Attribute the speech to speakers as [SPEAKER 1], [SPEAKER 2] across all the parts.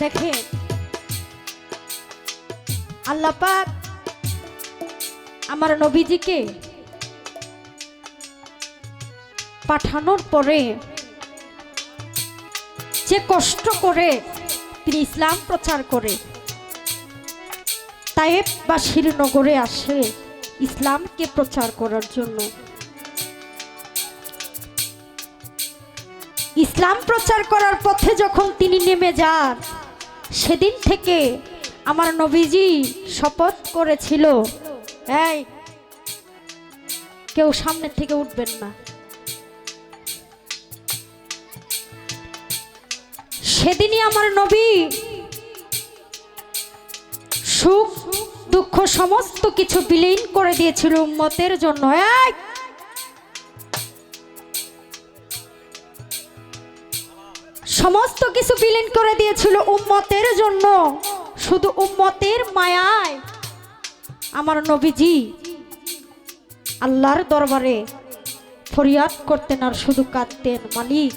[SPEAKER 1] দেখেন আল্লাহ পাক আমার নবীজিকে পাঠানোর পরে যে কষ্ট করে তিনি ইসলাম প্রচার করে। তায়েব বা শ্রীনগরে আসে ইসলামকে প্রচার করার জন্য। ইসলাম প্রচার করার পথে যখন তিনি নেমে যান, সেদিন থেকে আমার নবীজি শপথ করেছিল, এই, কেউ সামনে থেকে উঠবেন না। সেদিনই আমার নবী সুখ, দুঃখ, সমস্ত কিছু বিলীন করে দিয়েছিল উম্মতের জন্য। এক সমস্ত কিছু বিলীন করে দিয়েছিল উম্মতের জন্য। শুধু উম্মতের মায়ায় আমার নবীজি আল্লাহর দরবারে ফরিয়াদ করতেন আর শুধু কাঁদতেন। মালিক,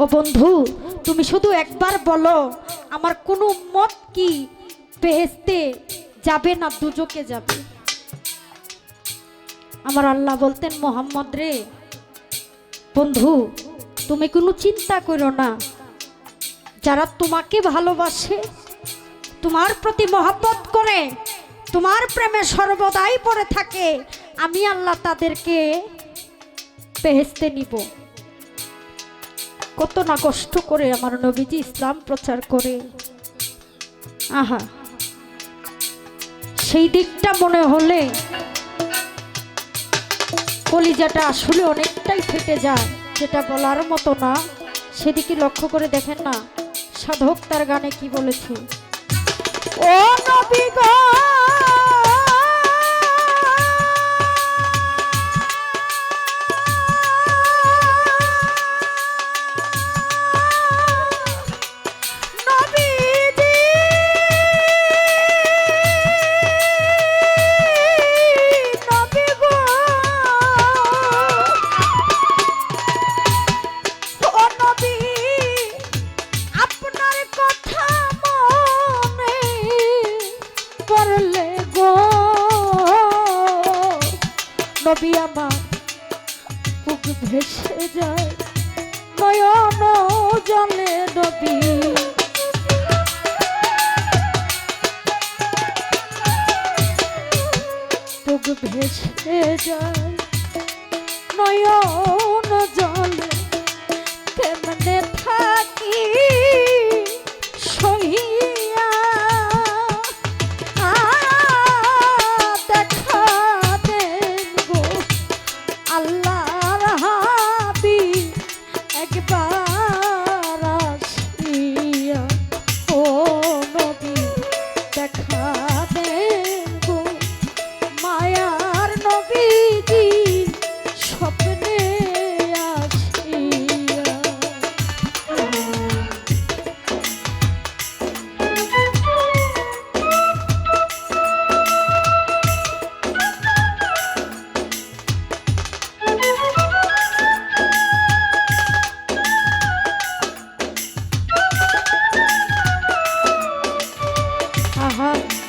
[SPEAKER 1] ও বন্ধু তুমি শুধু একবার বলো, আমার কোনো মত কি? বেহেস্তে যাবে না, দুজকে যাবে। আমার আল্লাহ বলতেন, মোহাম্মদ রে, বন্ধু, তুমি কোনো চিন্তা করো না। যারা তোমাকে ভালোবাসে, তোমার প্রতি মহব্বত করে, তোমার প্রেমে সর্বদাই পড়ে থাকে, আমি আল্লাহ তাদেরকে বেহেস্তে নিব। কত না কষ্ট করে আমার নবীজি ইসলাম প্রচার করে। আহা। সেই দিকটা মনে হলে কলিজাটা আসলে অনেকটাই ফেটে যায়, যেটা বলার মতো না। সেদিকে লক্ষ্য করে দেখেন না, সাধক তার গানে কি বলেছে? ও নবী গো! ভেসে যায়। নয়ন জলে নদী। ভেসে যায়। heart.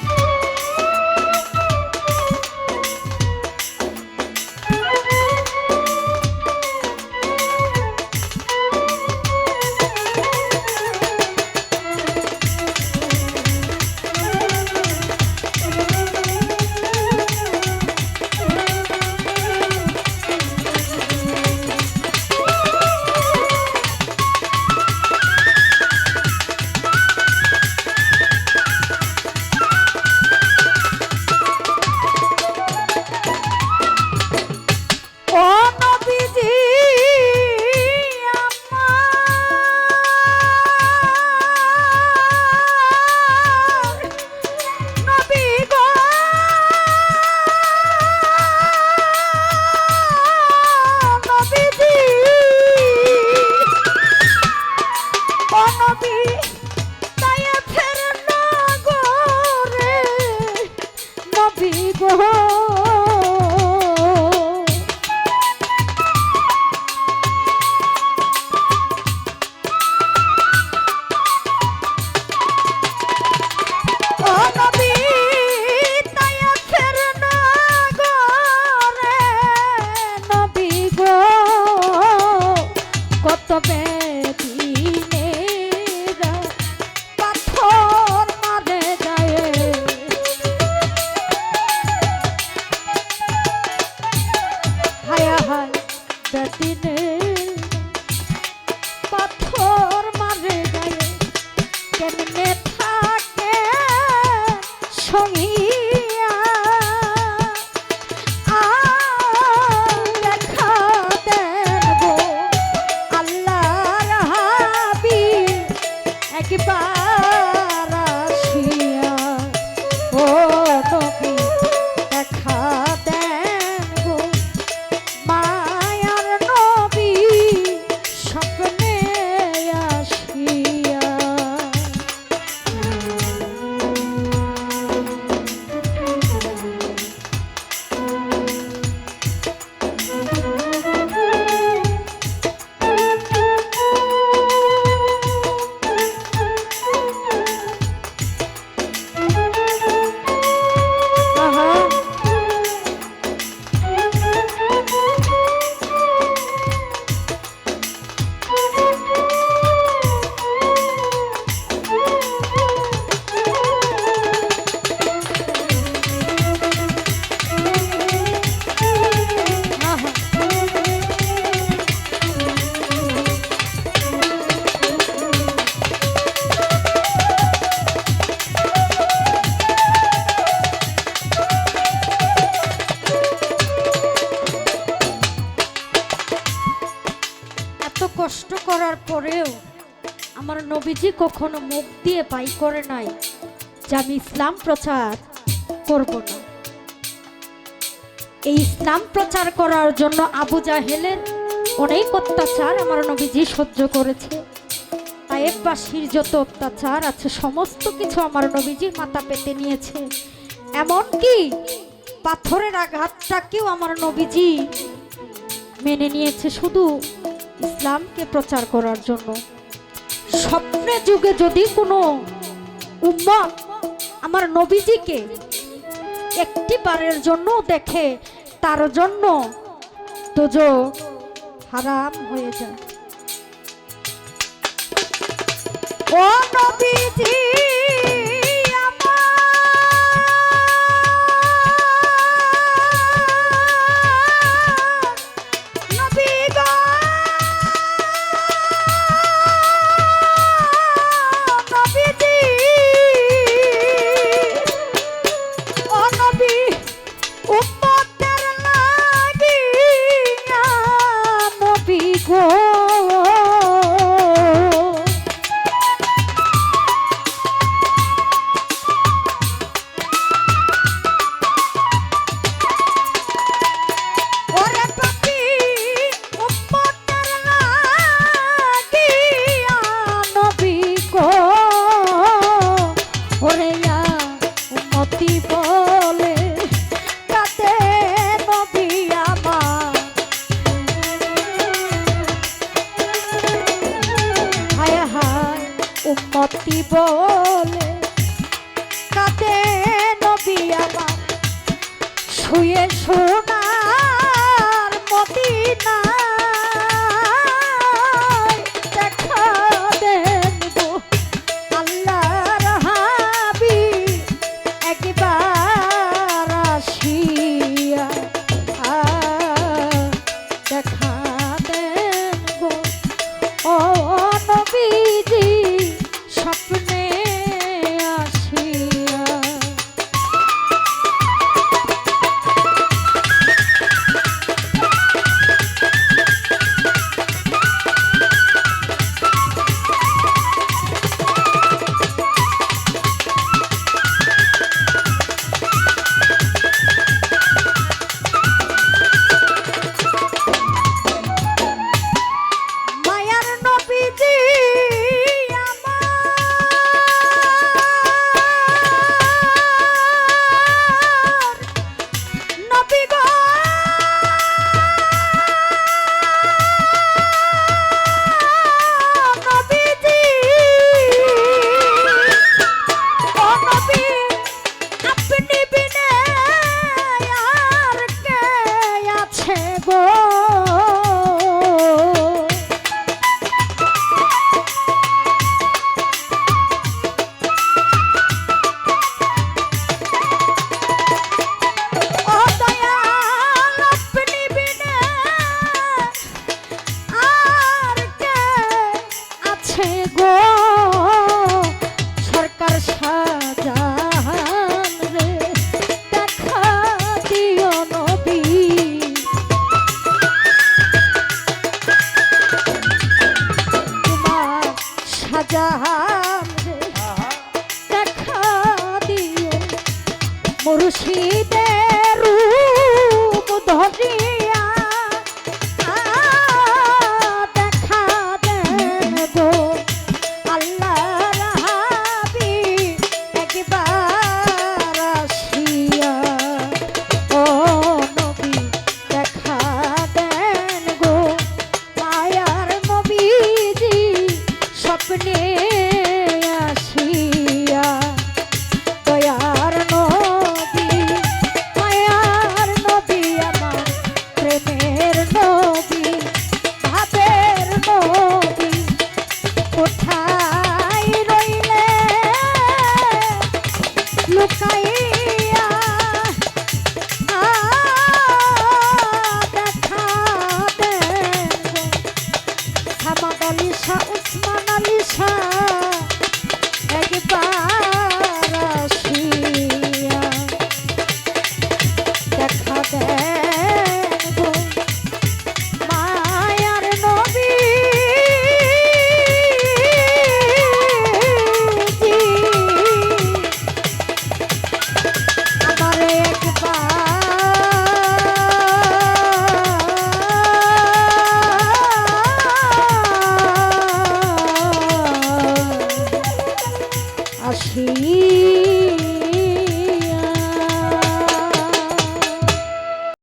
[SPEAKER 1] করার পরেও আমার নবীজি কখনো মুখ দিয়ে পাই করে নাই যে আমি ইসলাম প্রচার করব না। এই ইসলাম প্রচার করার জন্য আবু জাহেলের অনেক অত্যাচার আমার নবীজি সহ্য করেছে। তাইবাসীর যত অত্যাচার আছে, সমস্ত কিছু আমার নবীজি মাথা পেতে নিয়েছে। এমনকি পাথরের আঘাতটাকেও আমার নবীজি মেনে নিয়েছে। শুধু ইসলামকে প্রচার করার জন্য। স্বপ্নে যুগে যদি কোনো উম্মত আমার নবীজিকে একটি বারের জন্য দেখে, তার জন্য তোজো হারাম হয়ে যায়। ও নবীজি! বলে কাতে নবী আমার শুয়ে সোনার মদিনায় দেখা দেন গো